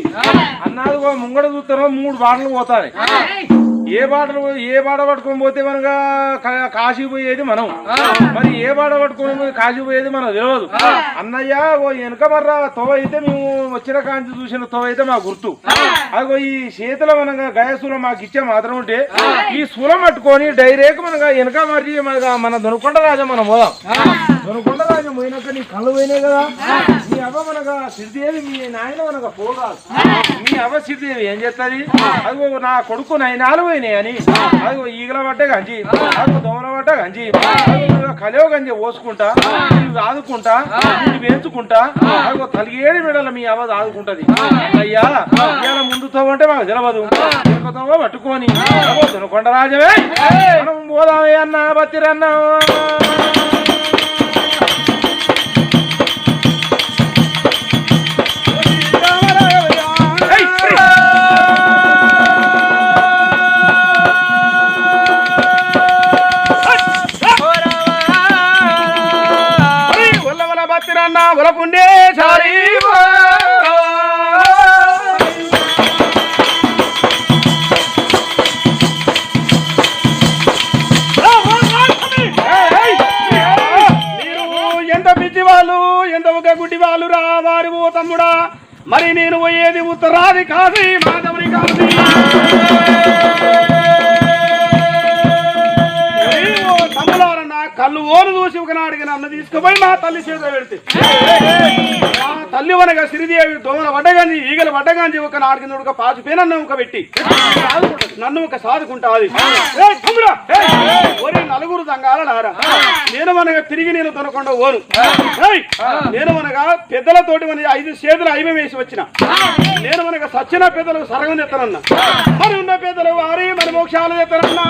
ఉంది అన్నాడు ఓ ముంగడ చూస్తారో మూడు బాటలు పోతాయి. ఏ బాటలు ఏ బాట పట్టుకొని పోతే మనగా కా- కాశీ పోయేది మనం. మరి ఏ బాట పట్టుకొని కాశీ పోయేది మనకు తెలియదు. అన్నయ్య ఓ వెనక మర్ర తొవ అయితే మేము వచ్చిన కాంచి చూసిన తొవ అయితే మాకు గుర్తు. అదిగో ఈ చేతిలో మనగా గయసూలం మాకు ఇచ్చే మాత్రం ఉంటే ఈ సూలం పట్టుకొని డైరెక్ట్ మనగా వెనక మరి మనగా మన దొనకొండ రాజా మనం పోదాం. దొనకొండ రాజా పోయినాక నీ కళ్ళు పోయినాయి కదా. మీ అవ్వ మనగా సిరిదేవి మీ నాయన పోగాదు. మీ అవ్వ సిరిదేవి ఏం చేస్తుంది అదిగో నా కొడుకు నయనాలు పోయినాయి అని అదిగో ఈగల పట్టే గంజి. అదిగో దోమల పట్ట గంజి. కలియో గంజి పోసుకుంటా నీవు ఆదుకుంటా వేయించుకుంటా అదిగో తలిగేడి మెడల మీ అవ్వ ఆదుకుంటది అయ్యా ఇవాళ ముందు తవ్వంటే మాకు తెలియదు వెనుక తవ్వ పట్టుకొని. అదిగో దొనకొండ రాజమే. మనం పోదామే అన్న బతిరన్నా. ఒల్లవల బతిరన్న సారీ. ఎంత పిచ్చి వాళ్ళు ఎంత ఒక గుడ్డి వాళ్ళు రా వారి ఓ తమ్ముడా. మరి నేను పోయేది ఉత్తరాది కాదు మాధవని కాదు కళ్ళు ఓను చూసి ఒకనాడికి నన్ను తీసుకుపోయి మా తల్లి చేత పెడితే. మా తల్లి వనగా సిరిదేవి దోమల వడ్డగాంచి ఈగల వడ్డగాంచి ఒక నాడికి నుడుక పాచిపోయి నన్ను ఒక పెట్టి. నన్ను ఒక సాదుకుంటాది ఒరే నలుగురు దంగాల నారా. నేను మనగా తిరిగి నేను తొనకుండా ఓను. నేను మనగా పెద్దలతోటి మన ఐదు చేతులు ఐవం వేసి వచ్చిన. నేను మనకు సచ్చిన పెద్దలకు సరగం ఎత్తనన్నా మరి ఉన్న పెద్దలు వారి మరి మోక్షాలు ఎత్తనన్నా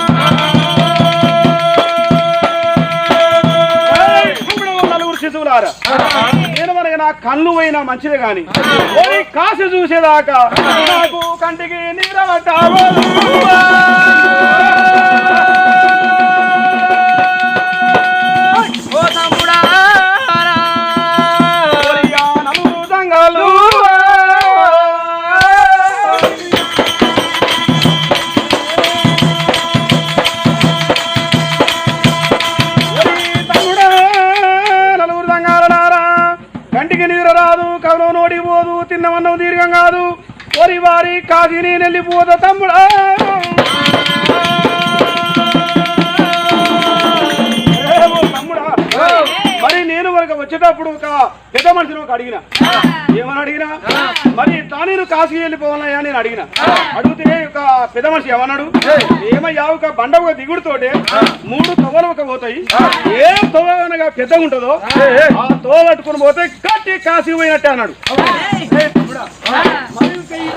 శిశువులారా నేను మనకి నా కళ్ళు పోయినా మంచిదే గాని పోయి కాసి చూసేదాకా నాకు కంటికి నీరవటావు కవనం పోదు తిన్నమన్నం దీర్ఘం కాదు. ఒరి వారి కాశీ నేను తమ్ముడా. వచ్చేటప్పుడు ఒక పెద్ద మనిషిని ఒక అడిగిన. ఏమని అడిగినా? మరి ఇట్లా నేను కాశీ వెళ్ళిపోవాలయ్యా నేను అడిగిన. అడిగితే ఒక పెద్ద మనిషి ఏమన్నాడు? ఏమయ్యా ఒక బండ ఒక దిగుడుతోటి మూడు తొవ్వలు ఒక పోతాయి. ఏ తొవ్వ అనగా పెద్దగా ఉంటుందో ఆ తొవ్వ పట్టుకుని పోతే కట్టి కాశీ పోయినట్టే అన్నాడు. ఏ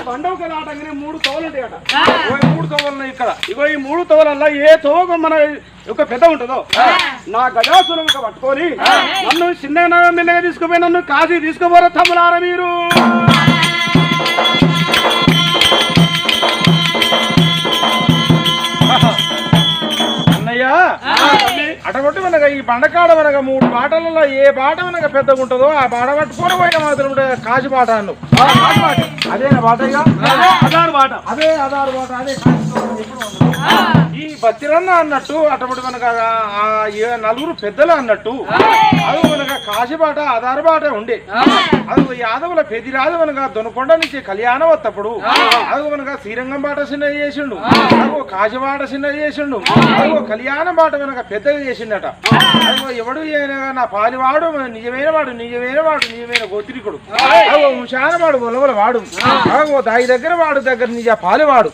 నాటంగానే మూడు తొవ్వలు ఉంటాయట. మూడు తొవ్వలు ఉన్నాయి ఇక్కడ. ఇగో ఈ మూడు తొవ్వలల్లా ఏ తొవ్వకు మన ఒక పెద్ద ఉంటుందో? నా గజాసురం ఒక పట్టుకొని నన్ను చిన్నగా మెల్లగా తీసుకుపోయి నన్ను కాశీ తీసుకుపోరా తమ్ములారా మీరు. అన్నయ్య అటువంటి మనగా ఈ బండకాడ మనగా మూడు బాటలలో ఏ బాట మనగా పెద్దగా ఉంటుందో ఆ బాట పట్టుకొని పోయిన మాత్రం ఉంటే కాశీ బాట అన్ను అదే బాట అదారు బాట అదే ఆధార్ బాట అదే. ఈ బతిరన్న అన్నట్టు అటువంటి మనకు నలుగురు పెద్దలు అన్నట్టు అది మనక కాశీబాట ఆధారబాట ఉండే. అది యాదవుల పెదిరాజు మనక దొనకొండ నుంచి కళ్యాణం వత్తప్పుడు అది మనక శ్రీరంగం బాట చిన్న చేసిండు. అదిగో కాశీబాట చిన్న చేసిండు. అదిగో కళ్యాణం బాట మనక పెద్దగా చేసిండట. ఎవడు నా పాలివాడు నిజమైన వాడు నిజమైన వాడు నిజమైన గోత్రికుడు అదిగో వాడు ఉలవల వాడు. దాయి దగ్గర వాడు దగ్గర నిజ పాలివాడు.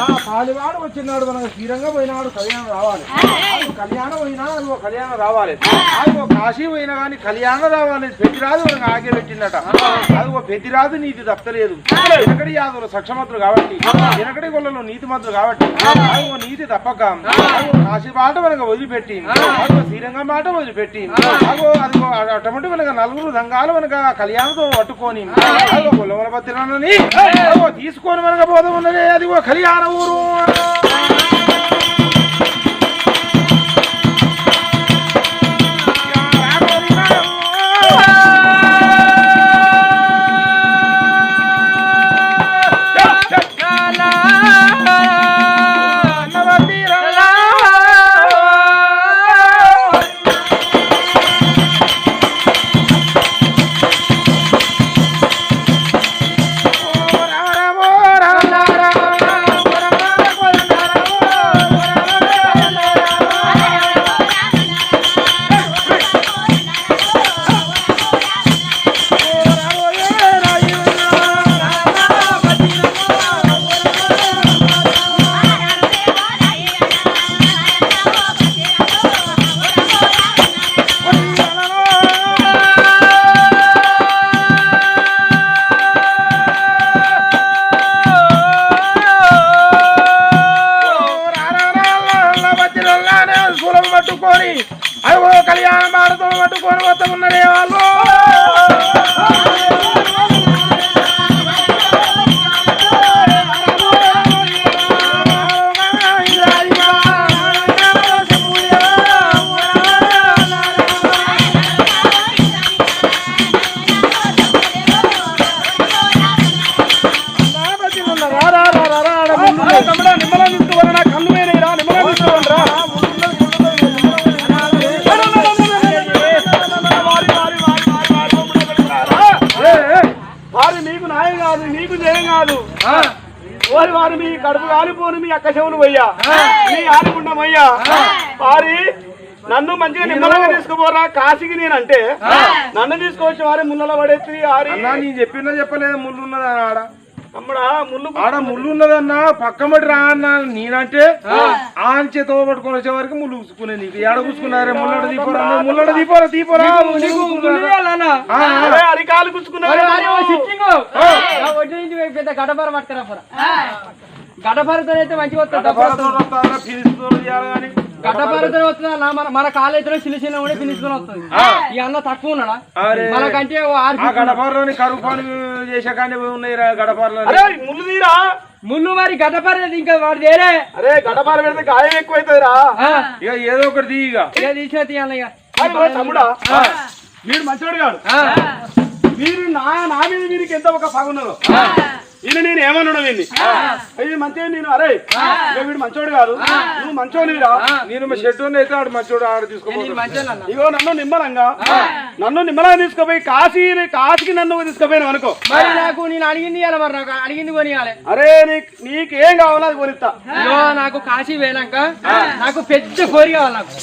నా పాలివాడు వచ్చినాడు మనకు స్థిరంగా పోయినాడు కళ్యాణం రావాలి. కళ్యాణం పోయినా అదిగో కళ్యాణం రావాలి. అదిగో కాశీ పోయినా కానీ కళ్యాణం రావాలి. పెద్దిరాజు మనకు ఆగే పెట్టిండట. అదిగో పెద్దిరాజు నీతి తప్పలేదు. వెనకడి యాదవులు సక్షమతులు కాబట్టి వెనకడి గొల్లలో నీతి మంత్రులు కాబట్టి అదిగో నీతి తప్పక. కాశీ పాట మనకు వదిలిపెట్టి. శ్రీరంగం మాట వదిలిపెట్టి. అగో అది అటువంటి మనకు నలుగురు రంగాలు మనకు కళ్యాణంతో పట్టుకొని. అదిగో గొల్లవల తీసుకొని మనకు పోదు ఉన్నది అదిగో కళ్యాణ ఊరు. అడుగులను పట్టుకొని అడుగులో కళ్యాణ భారతం పట్టుకొని వస్తూ ఉన్నదే వాళ్ళు? నీకు జయం కాదు. ఓరి వారు మీ కడుపు కాలిపోను మీ అక్క చెవులు పోయ్యా మీ ఆడుకుంటామయ్యా వారి నన్ను మంచిగా నిమ్మలంగా తీసుకుపోరా కాశీకి నేనంటే. నన్ను తీసుకొచ్చి వారి ముళ్ళలో పడేసి ఆరి అన్నా నేను చెప్పినా చెప్పలేదు ముళ్ళు ఉన్నది ఆడ? ఆడ ముళ్ళు ఉన్నదన్నా పక్కమటి రా అన్న నేనంటే ఆంచే తో పట్టుకొని వచ్చే వరకు ముళ్ళు కూసుకునే నీకు. ఏడ కూసుకున్నారే? ముల్లడ దీపోరా ముల్లడ దీపోరా దీపోరా? అరికాలు పెద్ద గడపర పట్టుకురా గడపరతో అయితే మంచిగా వస్తుంది గడ్డపారతో వస్తుందా మన మన కాలేజీలో చిన్న చిన్న కూడా ఫినిష్కొని వస్తుంది. ఈ అన్న తక్కువ ఉన్నాడా? మనకంటే గడపరలోని కరువు చేసే కానీ ఉన్నాయి గడపరలో ముళ్ళు తీరా? ముళ్ళు మరి గడ్డపార ఇంకా వాడు వేరే. అరే గడపాల పెడితే గాయం ఎక్కువైతుందిరా. ఇక ఏదో ఒకటి తీ ఇక. తీసిన తీయాలి ఇక. అది ఓ తమ్ముడా. వీడు మంచోడు కాడు. ఆ, మీరు నా నా మీద వీరికి ఎంత ఒక పగున్నదో. ఈయన నేను ఏమన్నాడు వీడిని ఇది మంచిగా నేను? అరే ఇక వీడు మంచోడు కాదు. నువ్వు మంచోనిరా నేను మా షెడ్ అయితే ఆడు మంచోడు ఆడ అన్న. ఇగో నన్ను నిమ్మలంగా నన్ను నిమ్మలంగా తీసుకుపోయి కాశీ కాశీకి నన్ను తీసుకుపోయినా అనుకో. మరి నాకు నేను అడిగింది మరి నాకు అడిగింది కొనియాలి. అరే నీకు నీకేం కావాలో అది కొనిస్తా. నాకు కాశీ పోయినాక నాకు పెద్ద కోరి కావాలి నాకు.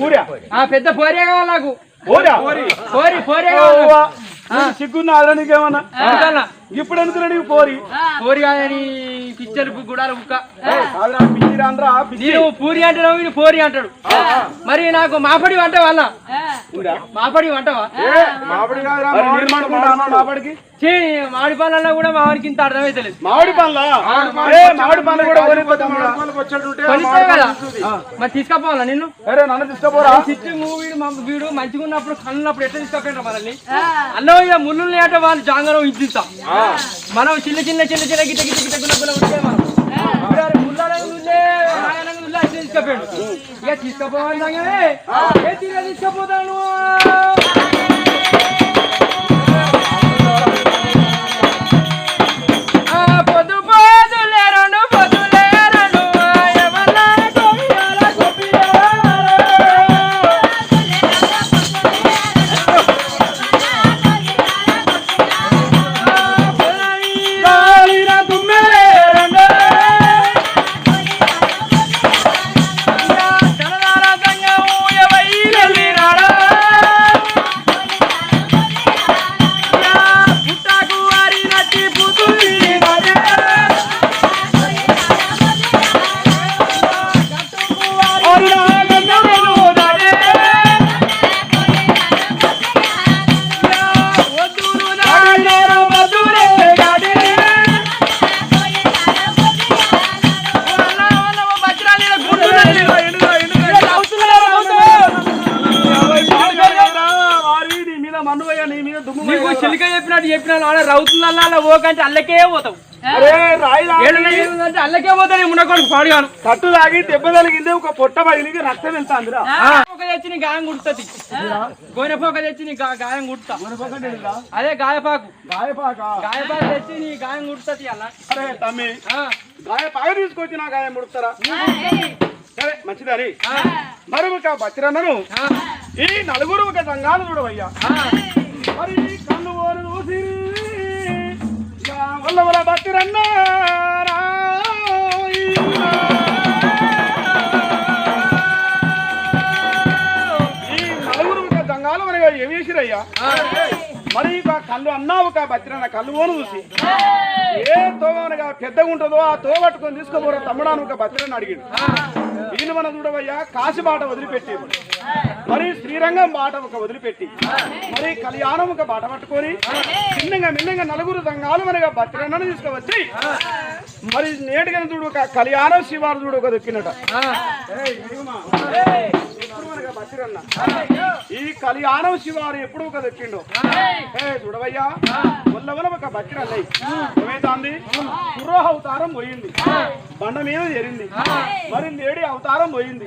కూర్యా ఆ పెద్ద పోరే కావాలి నాకు. కూర్యా కావాలి నాకు. సిగ్గున్నా అలా నీకేమన్నా? ఎందుకన్నా ఇప్పుడు ఎందుకు నీకు పోరి. పోరి కాదని పిక్చర్ గుడాల బుక్క నేను పూరి అంటాడు వీడు పోరి అంటాడు. మరి నాకు మాపడి వంట వాళ్ళ? మాపడి వంటవా మామిడి పళ్ళల్లో కూడా మా వారికి ఇంత అర్థమైతే లేదు మామిడి పండ్లా? ఏ మామిడి పండ్లు కూడా మరి తీసుకపోవాలా నిన్ను? తీసుకోపోరా? వీడు మా వీడు మంచిగా ఉన్నప్పుడు కన్నున్నప్పుడు ఎట్లా తీసుకపోయినా మనల్ని? అన్నం ఇక ముళ్ళు అంటే వాళ్ళు జాంగరం ఇద్దిస్తాం మనం చిన్న చిన్న చిన్న చిన్న గిట్ట గిట్ట గిట్ట గుల్ల గుల్ల ఉంటే మనం ఇప్పుడు అరే ముళ్ళాలని ముళ్ళే, రాయలని ముళ్ళే అట్లా తీసుకపోయాడు ఇక తీసుకపోవాలి సంగమే. ఏ తీరా తీసుకపోతాను ఆడ రౌతులల్లా అలా ఓకంటే అల్లకే పోతావు. అరే రాయి ఏడు రాయి అంటే అల్లకే పోతావు నేను ఉండకూడదు పాడుగాను కట్టు తాగి దెబ్బ తగిలింది ఒక పొట్ట పగిలింది రక్తం వెళ్తా అందురా. పోక తెచ్చి నీ గాయం కుడుతుంది గోనె పోక తెచ్చి నీ గాయం కుడుతా అదే గాయపాకు. గాయపాక? గాయపాకు తెచ్చి నీ గాయం కుడుతుంది అన్న అరే తమ్మి. ఆ, గాయ పాగ తీసుకొచ్చి నా గాయం సరే మంచిదని మరి ఒక బచ్చిరన్నను ఈ నలుగురు ఒక సంఘాలు చూడవయ్యా. మరి కన్ను ఓరు చూసి వల్ల వల్ల బచ్చిరన్న ఈ నలుగురు మరి చేసిరయ్యా మరి కళ్ళు అన్నా ఒక బచ్చిరన్న కళ్ళు ఓను చూసి. ఏ తోవనగా పెద్దగా ఉంటుందో ఆ తో పట్టుకొని తీసుకోబోరా తమ్ముడాను ఒక బచ్చిరన్న అడిగిండు. దీని మనం చూడవయ్యా కాశీ బాట వదిలిపెట్టి మరి శ్రీరంగం బాట ఒక వదిలిపెట్టి మరి కళ్యాణం ఒక బాట పట్టుకొని చిన్నగా మిన్నగా నలుగురు సంఘాలు మనగా బచ్చిరన్నను తీసుకువచ్చి మరి నేటిగా చూడు ఒక కళ్యాణం శివారు చూడు ఒక దొక్కినట. ఈ కళ్యాణం శివారు ఎప్పుడు ఒక దొక్కిండు? ఏ చూడవయ్యా. వల్లవల ఒక బచ్చిరన్నయ్య ఏమైతుంది? కుర్రోహ అవతారం పోయింది. బండ మీద చేరింది. మరి లేడి అవతారం పోయింది.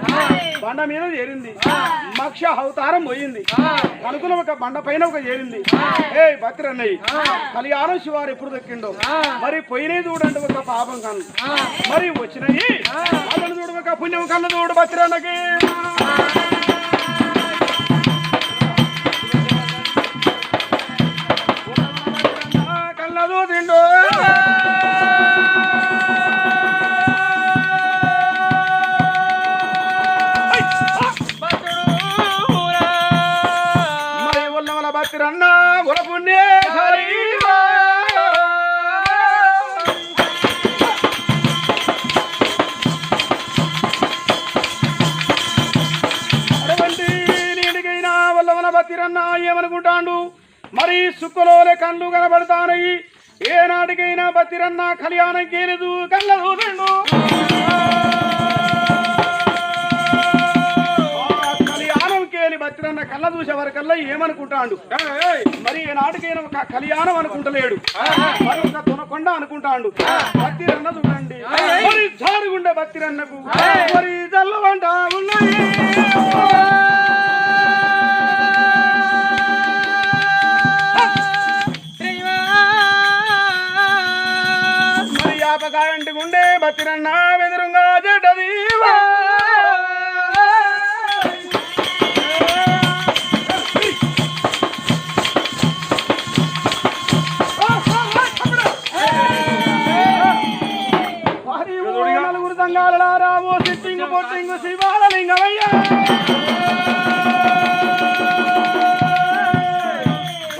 బండ మీద చేరింది. మక్ష అవతారం పోయింది. కనుకుల ఒక బండ పైన ఒక చేరింది. ఏ బతిరన్నయ్య కళ్యాణం శివారు ఎప్పుడు దక్కిండో? మరి పోయినవి చూడండి ఒక పాపం కన్ను. మరి వచ్చినవి వాళ్ళని చూడు ఒక పుణ్యం కన్ను చూడు బతిరన్నకి తిరన్నా ఉలపుణ్యే తిరన్నా ఏమనుకుంటాండు? మరి సుక్కలోలే కళ్ళు కనబడతానయి. ఏనాటికైనా బతిరన్నా కళ్యాణం కేనదు కళ్ళ చూడండు బతిరన్న కళ్ళ చూసే వరకల్లా ఏమనుకుంటాడు? మరి ఒక కళ్యాణం అనుకుంటలేడు. మరి ఒక తునకొండ అనుకుంటాడు. బతిరన్న చూడండి. మరి జారుగుండే బతిరన్నకు మరి జల్లవంట ఉన్నాయి మరి యాపకాయంటి గుండె బతిరన్న వెదురుగా చెడ్డది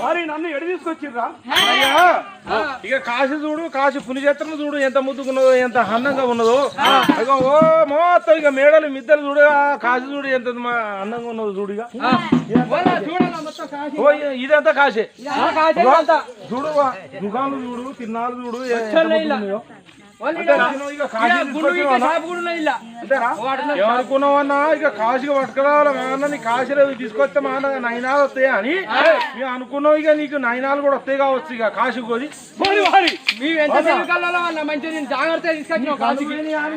వారి నన్ను ఎడి తీసుకొచ్చిర్రా? అయ్యా. ఇక కాశీ చూడు కాశీ పునిచేత్రం చూడు ఎంత ముద్దుకున్నదో ఎంత అందంగా ఉన్నదో. ఇక ఓ మొత్తం ఇక మేడలు మిద్దలు చూడు కాశీ చూడు ఎంత అందంగా ఉన్నదో చూడు ఓ ఇదంతా కాశే. చూడు వా, దుకాణాలు చూడు తిన్నాలు చూడు కాశీ ఏమనుకున్నావన్నా ఇక కాశీకి పట్టుకురావాలి? మేమన్నా నీ కాశీలో తీసుకొస్తే మా అన్న నయనాలు వస్తాయి అని? మేము అనుకున్నాం ఇక నీకు నయనాలు కూడా వస్తాయి కావచ్చు ఇక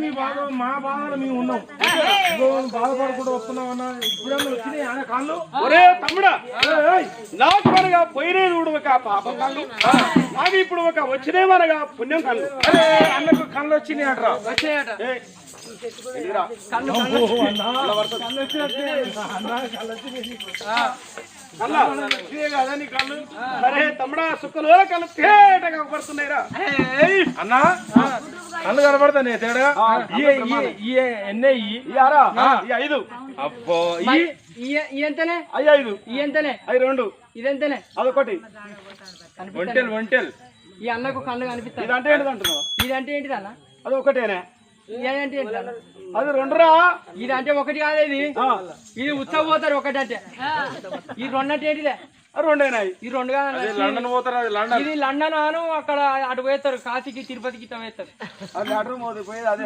మీ బాధలు మేము ఉన్నాం. బాధపడకుండా వచ్చినాయి ఆయన కాళ్ళు. తమ్ముడా. నాకు మనగా పోయినే చూడు ఒక పాపం కళ్ళు. నాకు ఇప్పుడు ఒక వచ్చినే మనగా పుణ్యం కళ్ళు. కళ్ళు వచ్చినాయి అంటరా. వచ్చాయట. కళ్ళు కళ్ళు కళ్ళా? ఇదే కదా నీ కళ్ళు? సరే తమ్ముడా సుక్కలో కళ్ళు తేటగా పడుతున్నాయిరా అన్నా కళ్ళు తేడా ఎన్నే ఐదు. అబ్బో ఎంతనే? అయ్యి ఐదు. ఎంతనే? అవి రెండు. ఇదెంతనే? అదొకటి. ఒంటెలు ఒంటెలు. ఈ అన్నకు కళ్ళు కనిపిస్తాయి. ఇదంటే ఏంటిది అంటున్నావు? ఇదంటే ఏంటిది అన్న? అది ఒకటేనే. ఇదంటే ఏంటిది అన్న? అది రెండురా. ఇది అంటే ఒకటి కాదు ఇది. ఇది ఉత్సవ పోతారు ఒకటి అంటే ఈ రెండు అంటే ఏంటిదే? రెండేనాయి. ఈ రెండు కాదు లండన్ పోతారు అది లండన్. ఇది లండన్ అను అక్కడ అటు పోతారు కాశీకి తిరుపతికి ఇట్లా పోతారు అది పోయేది అదే.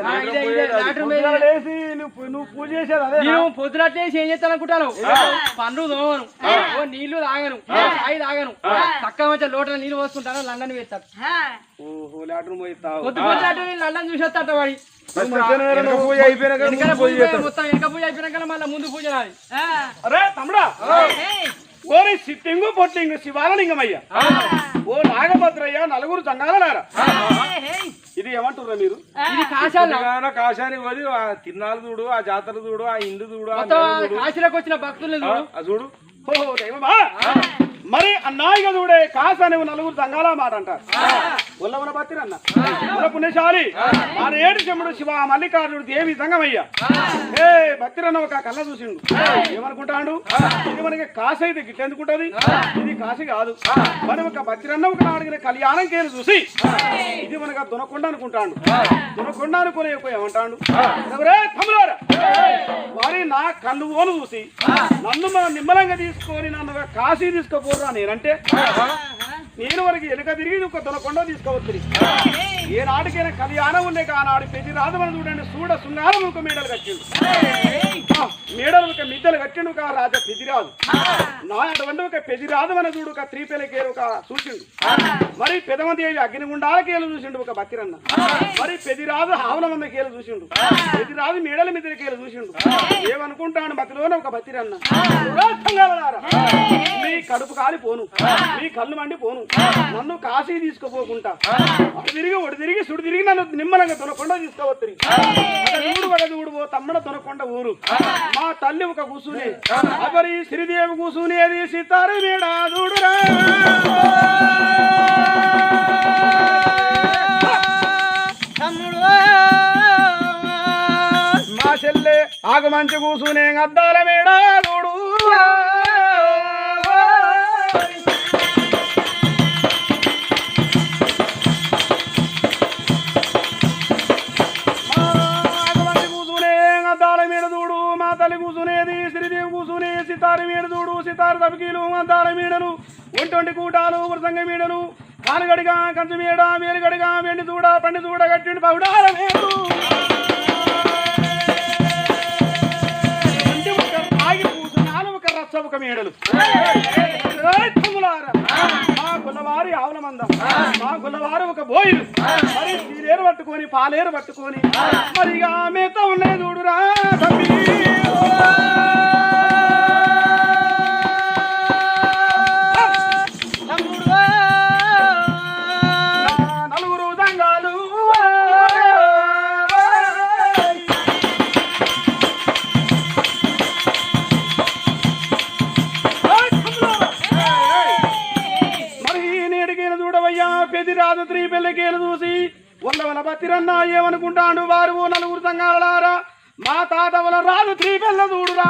నువ్వు పూజ చేసేది అదే నేను పొద్దునట్లేసి ఏం చేస్తాను అనుకుంటాను? పండ్లు తోమను. ఓ నీళ్ళు తాగను. చాయ్ తాగను. చక్కగా మంచిగా లోటల నీళ్ళు పోసుకుంటాను లండన్ వేస్తాను ఓహో లాటరీ పొద్దు లండన్ చూసేస్తాట వాడి. వెనక పూజ అయిపోయినాక. మొత్తం వెనక పూజ అయిపోయినాక మళ్ళీ ముందు పూజ నాది. అరే తమ్ముడా. ఓరి సిట్టింగు పొట్టింగు శివాలలింగమయ్య. ఓ నాగభద్రయ్య నలుగురు సంఘాలనారా ఇది ఏమంటుర్రా మీరు? ఇది కాశాల? కాశానికి పోయి ఆ తిన్నాలు చూడు ఆ జాతర చూడు ఆ ఇండు చూడు చూడు. కాశీలోకి వచ్చిన భక్తులు ఆ చూడు. ఓహో దైవమా? మరి అన్నాయిగా చూడే కాస అనేవి నలుగురు సంఘాల మాట అంటారు. ఉల్లవన బతిరన్న ఉల్ల పుణ్యశాలి. ఆ. ఏడు చెముడు శివ మల్లికార్జుడు దేవి సంగమయ్య ఏ బతిరన్న ఒక కళ్ళ చూసిండు. ఏమనుకుంటాడు? ఇది మనకి కాశ అయితే గిట్ల ఎందుకుంటది? ఇది కాశీ కాదు. మరి ఒక బతిరన్న ఒక నాడిగిన కళ్యాణం కేలు చూసి ఇది మనకు దునకొండ అనుకుంటాడు. దునకొండ అనుకునే ఏమంటాడు? ఎవరే తమ్ములారా? వారి నా కళ్ళు ఓను చూసి నన్ను మా నిమ్మలంగా తీసుకొని నన్ను కాశీ తీసుకుపోరా నేనంటే నేను వరకు వెనక తిరిగి ఒక దొనకొండ తీసుకోవచ్చు ఏ నాటికైనా కళ్యాణం ఉండే ఆనాడు ప్రతి రాదు మనం చూడండి చూడ సున్నారం ఒక మేడలు కట్టిండు. మేడలు ఒక మిద్దలు కట్టిండు ఒక రాజా పెదిరాదు నా అటువంటి ఒక పెదిరాదు మన చూడు ఒక త్రీపెలకేరు ఒక చూసిండు. మరి పెదమదేవి అగ్నిగుండాల కేలు చూసిండు ఒక బక్కిరన్న. మరి పెదిరాదు ఆవుల మంద కేలు చూసిండు. పెదిరాదు మేడల మిద్దల కేలు చూసిండు. ఏమనుకుంటాడు మతిలోనే ఒక పురాతనగాలారా, మీ కడుపు కాలిపోను. మీ కళ్ళు మండి పోను నన్ను కాశీ తీసుకుపోకుంటా. అటు తిరిగి ఒడి తిరిగి సుడి తిరిగి నన్ను నిమ్మలంగా తొనకొండ తీసుకోవచ్చు ఊరు ఒక ఊడు తమ్మడ తొనకొండ ఊరు. మా తల్లి ఒక కూసుని. అవరి శ్రీదేవి కూసునేది సీతారు మేడా చూడురా. మా చెల్లె ఆకు మంచి కూసునే అద్దాల మేడా చూడు తల్లి కూసునేది శ్రీదేవి కూసునే సితారు మీడు చూడు సితారు తబకీలు అంతార మీడలు ఒంటి ఒంటొంటి కూటాలు వృతంగ మీడలు కానుగడిగా కంచు మీడ మేలుగడిగా వెండి చూడ పండి చూడ కట్టిండి పౌడాల మేలు ఒక మేడలు మా కులవారి ఆవుల మందం మా కులవారు ఒక బోయిలు. మరి నీలేరు పట్టుకొని పాలేరు పట్టుకొని మరి ఇక మేత ఉన్నది చూడురా ఏమనుకుంటాడు వారు ఓ నలుగురు సంఘాలారా మా తాత వల రాజు త్రీ పిల్ల చూడురా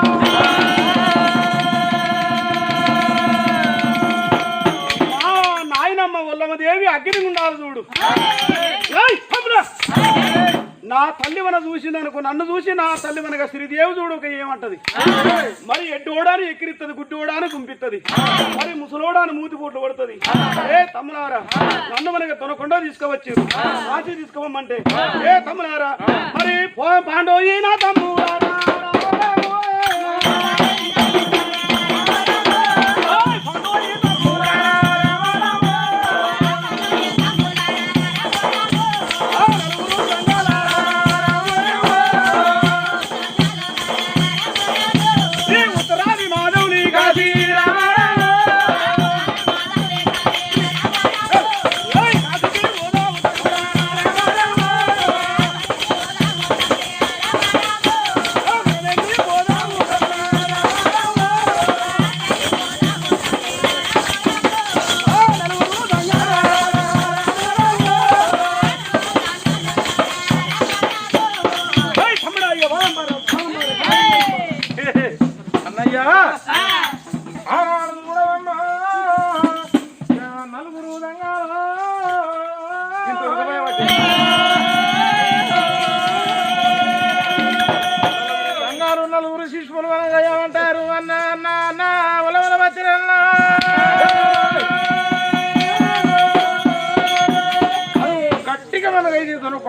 నాయనమ్మ వల్లమ్మదేవి అగ్ని ఉండాలి చూడు నా తల్లి మన చూసింది అనుకో నన్ను చూసి నా తల్లి మనగా శ్రీదేవి చూడు ఒక ఏమంటది? మరి ఎడ్డోడాని ఎక్కిరిత్తది గుడ్డోడాని గుంపిత్తది. మరి ముసలోడాని మూతి పూట్లు పడుతుంది ఏ తమ్ములారా నన్ను మనకి తొనకుండా తీసుకువచ్చు కాశీ తీసుకోమంటే ఏ తమ్ములారా మరి పో పాండోయి నా తమ్ములారా.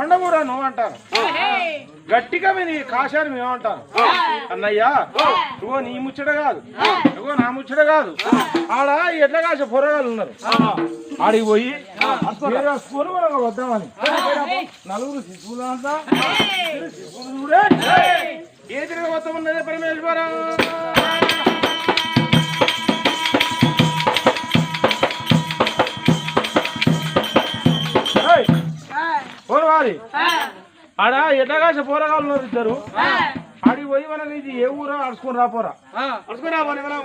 నువ్వు అంటారు గట్టిగా మీ కాశాన్ని మేమంటాను అన్నయ్య ఇగో నీ ముచ్చట కాదు. ఇగో నా ముచ్చట కాదు. ఆడ ఎట్ల కాసే పొరగాలు ఉన్నారు. ఆడికి పోయి వేరే స్కూల్ మనం వద్దామని. నలుగురు శిశువులు అంతా. శిశువులు చూడే. ఏ పోరు ఆడ ఎట్లాగా కాసే పోరగాళ్ళు ఇద్దరు. ఆడి పోయి మనకి ఇది ఏ ఊరో అడుచుకుని రాపోరా అడుచుకుని రాపోరా